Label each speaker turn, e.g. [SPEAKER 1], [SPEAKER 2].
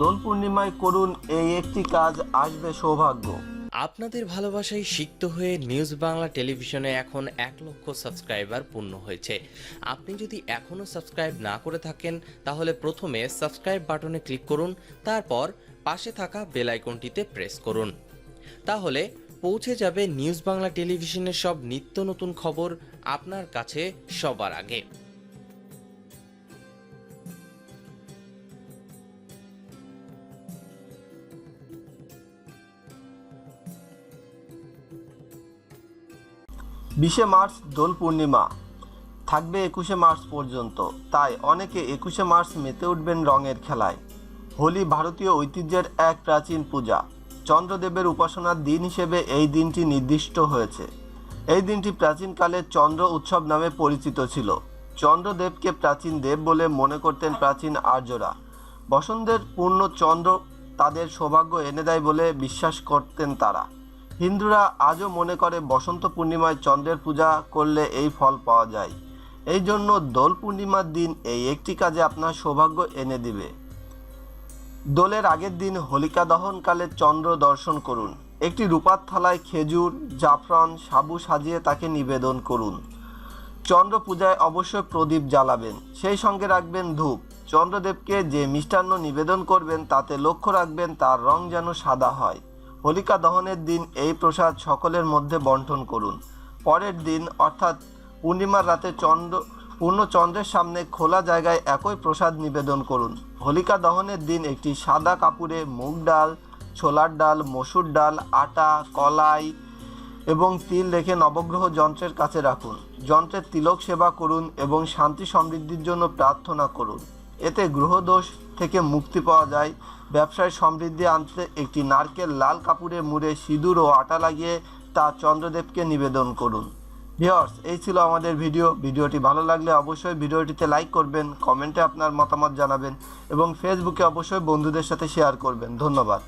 [SPEAKER 1] দোল পূর্ণিমায় করুন এই একটি কাজ, আসবে সৌভাগ্য।
[SPEAKER 2] আপনাদের ভালোবাসায় সিক্ত হয়ে নিউজ বাংলা টেলিভিশনে এখন এক লক্ষ সাবস্ক্রাইবার পূর্ণ হয়েছে। আপনি যদি এখনও সাবস্ক্রাইব না করে থাকেন, তাহলে প্রথমে সাবস্ক্রাইব বাটনে ক্লিক করুন, তারপর পাশে থাকা বেল আইকনটিতে প্রেস করুন। তাহলে পৌঁছে যাবে নিউজ বাংলা টেলিভিশনের সব নিত্য নতুন খবর আপনার কাছে সবার আগে।
[SPEAKER 1] বিশে মার্চ দোল পূর্ণিমা। থাকবে একুশে মার্চ পর্যন্ত। তাই অনেকে একুশে মার্চ মেতে উঠবেন রঙের খেলায়। হোলি ভারতীয় ঐতিহ্যের এক প্রাচীন পূজা। চন্দ্রদেবের উপাসনার দিন হিসেবে এই দিনটি নির্দিষ্ট হয়েছে। এই দিনটি প্রাচীনকালে চন্দ্র উৎসব নামে পরিচিত ছিল। চন্দ্রদেবকে প্রাচীন দেব বলে মনে করতেন প্রাচীন আর্যরা। বসন্তের পূর্ণ চন্দ্র তাদের সৌভাগ্য এনে দেয় বলে বিশ্বাস করতেন তারা। হিন্দুরা আজও মনে করে বসন্ত পূর্ণিমায় চন্দ্রের পূজা করলে এই ফল পাওয়া যায়। এই জন্য দোল পূর্ণিমার দিন এই একটি কাজে আপনার সৌভাগ্য এনে দিবে। দোলের আগের দিন হোলিকা দহনকালে চন্দ্র দর্শন করুন। একটি রূপার থালায় খেজুর, জাফরান, সাবু সাজিয়ে তাকে নিবেদন করুন। চন্দ্র পূজায় অবশ্যই প্রদীপ জ্বালাবেন। সেই সঙ্গে রাখবেন ধূপ। চন্দ্রদেবকে যে মিষ্টান্ন নিবেদন করবেন, তাতে লক্ষ্য রাখবেন তার রং যেন সাদা হয়। হোলিকা দহনের দিন এই প্রসাদ সকলের মধ্যে বন্টন করুন। পরের দিন, অর্থাৎ পূর্ণিমার রাতে চন্দ্র পূর্ণ চন্দ্রের সামনে খোলা জায়গায় একই প্রসাদ নিবেদন করুন। হোলিকা দহনের দিন একটি সাদা কাপড়ে মুগ ডাল, ছোলার ডাল, মসুর ডাল, আটা, কলাই এবং তিল রেখে নবগ্রহ যন্ত্রের কাছে রাখুন। যন্ত্রের তিলক সেবা করুন এবং শান্তি সমৃদ্ধির জন্য প্রার্থনা করুন। এতে গ্রহদোষ থেকে মুক্তি পাওয়া যায়। ব্যবসায় সমৃদ্ধি আনতে একটি নারকেল লাল কাপড়ে মুড়ে সিঁদুর ও আটা লাগিয়ে তা চন্দ্রদেবকে নিবেদন করুন। ভিওর্স এই ছিল আমাদের ভিডিও। ভিডিওটি ভালো লাগলে অবশ্যই ভিডিওটিতে লাইক করবেন, কমেন্টে আপনার মতামত জানাবেন এবং ফেসবুকে অবশ্যই বন্ধুদের সাথে শেয়ার করবেন। ধন্যবাদ।